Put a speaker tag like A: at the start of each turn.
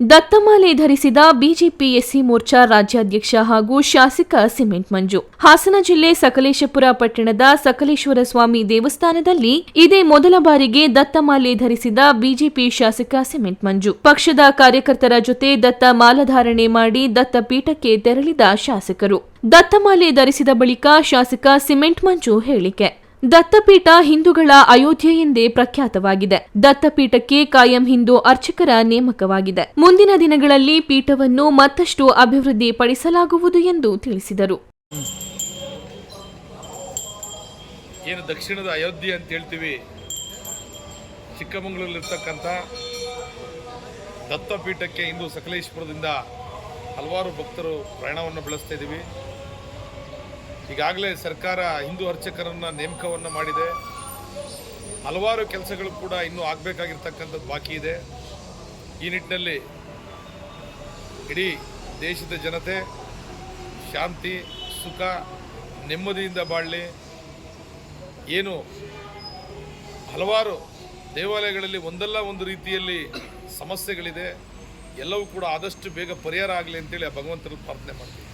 A: ದತ್ತಮಾಲೆ ಧರಿಸಿದ BJP SC Morcha ರಾಜ್ಯಾಧ್ಯಕ್ಷ ಹಾಗೂ ಶಾಸಕ ಸಿಮೆಂಟ್ ಮಂಜು. ಹಾಸನ ಜಿಲ್ಲೆ ಸಕಲೇಶಪುರ ಪಟ್ಟಣದ ಸಕಲೇಶ್ವರ ಸ್ವಾಮಿ ದೇವಸ್ಥಾನದಲ್ಲಿ ಇದೇ ಮೊದಲ ಬಾರಿಗೆ ದತ್ತಮಾಲೆ ಧರಿಸಿದ ಬಿಜೆಪಿ ಶಾಸಕ ಸಿಮೆಂಟ್ ಮಂಜು. ಪಕ್ಷದ ಕಾರ್ಯಕರ್ತರ ಜೊತೆ ದತ್ತ ಮಾಲಧಾರಣೆ ಮಾಡಿ ದತ್ತ ಪೀಠಕ್ಕೆ ತೆರಳಿದ ಶಾಸಕರು. ದತ್ತಮಾಲೆ ಧರಿಸಿದ ಬಳಿಕ ಶಾಸಕ ಸಿಮೆಂಟ್ ಮಂಜು ಹೇಳಿಕೆ. ದತ್ತಪೀಠ ಹಿಂದೂಗಳ ಅಯೋಧ್ಯೆ ಎಂದೇ ಪ್ರಖ್ಯಾತವಾಗಿದೆ. ದತ್ತಪೀಠಕ್ಕೆ ಕಾಯಂ ಹಿಂದೂ ಅರ್ಚಕರ ನೇಮಕವಾಗಿದೆ. ಮುಂದಿನ ದಿನಗಳಲ್ಲಿ ಪೀಠವನ್ನು ಮತ್ತಷ್ಟು ಅಭಿವೃದ್ಧಿಪಡಿಸಲಾಗುವುದು ಎಂದು ತಿಳಿಸಿದರು.
B: ಏನು ದಕ್ಷಿಣದ ಅಯೋಧ್ಯೆ ಅಂತ ಹೇಳ್ತೀವಿ, ಚಿಕ್ಕಮಗಳೂರಲ್ಲಿರ್ತಕ್ಕಂಥ ದತ್ತಪೀಠಕ್ಕೆ ಇಂದು ಸಕಲೇಶ್ಪುರದಿಂದ ಹಲವಾರು ಭಕ್ತರು ಪ್ರಯಾಣವನ್ನು ಬೆಳೆಸ್ತಾ ಇದ್ದೀವಿ. ಈಗಾಗಲೇ ಸರ್ಕಾರ ಹಿಂದೂ ಅರ್ಚಕರನ್ನು ನೇಮಕವನ್ನು ಮಾಡಿದೆ. ಹಲವಾರು ಕೆಲಸಗಳು ಕೂಡ ಇನ್ನೂ ಆಗಬೇಕಾಗಿರ್ತಕ್ಕಂಥದ್ದು ಬಾಕಿ ಇದೆ. ಈ ನಿಟ್ಟಿನಲ್ಲಿ ಇಡೀ ದೇಶದ ಜನತೆ ಶಾಂತಿ, ಸುಖ, ನೆಮ್ಮದಿಯಿಂದ ಬಾಳಲಿ. ಏನು ಹಲವಾರು ದೇವಾಲಯಗಳಲ್ಲಿ ಒಂದಲ್ಲ ಒಂದು ರೀತಿಯಲ್ಲಿ ಸಮಸ್ಯೆಗಳಿದೆ. ಎಲ್ಲವೂ ಕೂಡ ಆದಷ್ಟು ಬೇಗ ಪರಿಹಾರ ಆಗಲಿ ಅಂತೇಳಿ ಆ ಭಗವಂತರಲ್ಲಿ ಪ್ರಾರ್ಥನೆ ಮಾಡ್ತೀವಿ